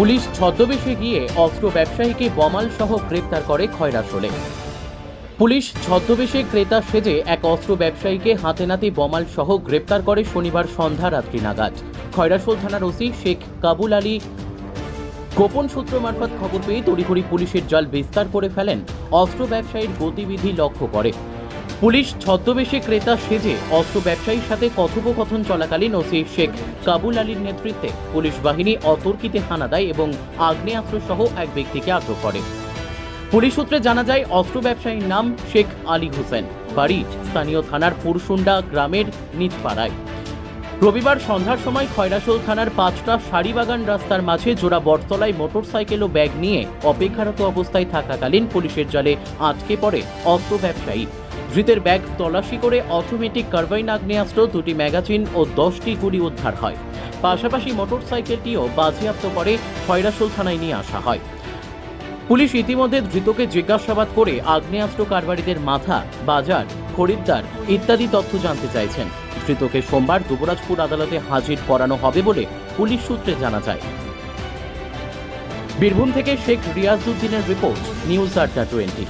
Police ছদ্মবেশে গিয়ে অস্ত্র ব্যবসায়ীকে বমাল সহ গ্রেপ্তার করে খয়রাসোলে পুলিশ ছদ্মবেশে ক্রেতা সেজে এক অস্ত্র ব্যবসায়ীকে হাতে নাতে বমাল সহ গ্রেপ্তার করে শনিবার সন্ধ্যা রাত্রি নাগাদ। খয়রাসোল থানার ওসি শেখ কাবুল আলী গোপন সূত্র মারফত খবর পেয়ে তড়িঘড়ি পুলিশের জাল বিস্তার করে ফেলেন। অস্ত্র ব্যবসায়ীর গতিবিধি লক্ষ্য করে। পুলিশ ছদ্মবেশে ক্রেতা সেজে অস্ত্র ব্যবসায়ীর সাথে কথোপকথন চলাকালীন ওসি শেখ কাবুল আলীর নেতৃত্বে পুলিশ বাহিনী অতর্কিতে হানা দেয় এবং আগ্নেয়াস্ত্র সহ এক ব্যক্তিকে আটক করে। পুলিশ সূত্রে জানা যায়, অস্ত্র ব্যবসায়ীর নাম শেখ আলী হোসেন। বাড়ি স্থানীয় থানার পুরসুন্ডা গ্রামের নিচপাড়ায়। রবিবার সন্ধ্যার সময় খয়রাসোল থানার পাঁচটা সারিবাগান রাস্তার মাঝে জোড়া বটতলায় মোটরসাইকেল ও ব্যাগ নিয়ে অপেক্ষারত অবস্থায় থাকাকালীন পুলিশের জালে আটকে পড়ে অস্ত্র ব্যবসায়ী। ধৃতের ব্যাগ তল্লাশি করে অটোমেটিক কার্বাইন আগ্নেয়াস্ত্র, দুটি ম্যাগাজিন ও দশটি গুলি উদ্ধার হয়। পাশাপাশি মোটরসাইকেলটিও বাজেয়াপ্ত করে খয়রাসোল থানায় নিয়ে আসা হয়। পুলিশ ইতিমধ্যে ধৃতকে জিজ্ঞাসাবাদ করে আগ্নেয়াস্ত্র কারবারিদের মাথা, বাজার, খরিদ্দার ইত্যাদি তথ্য জানতে চাইছেন। ধৃতকে সোমবার দুবরাজপুর আদালতে হাজির করানো হবে বলে পুলিশ সূত্রে জানা যায়। বীরভূম থেকে শেখ রিয়াজউদ্দিনের রিপোর্ট, নিউজ আড্ডা টোয়েন্টি।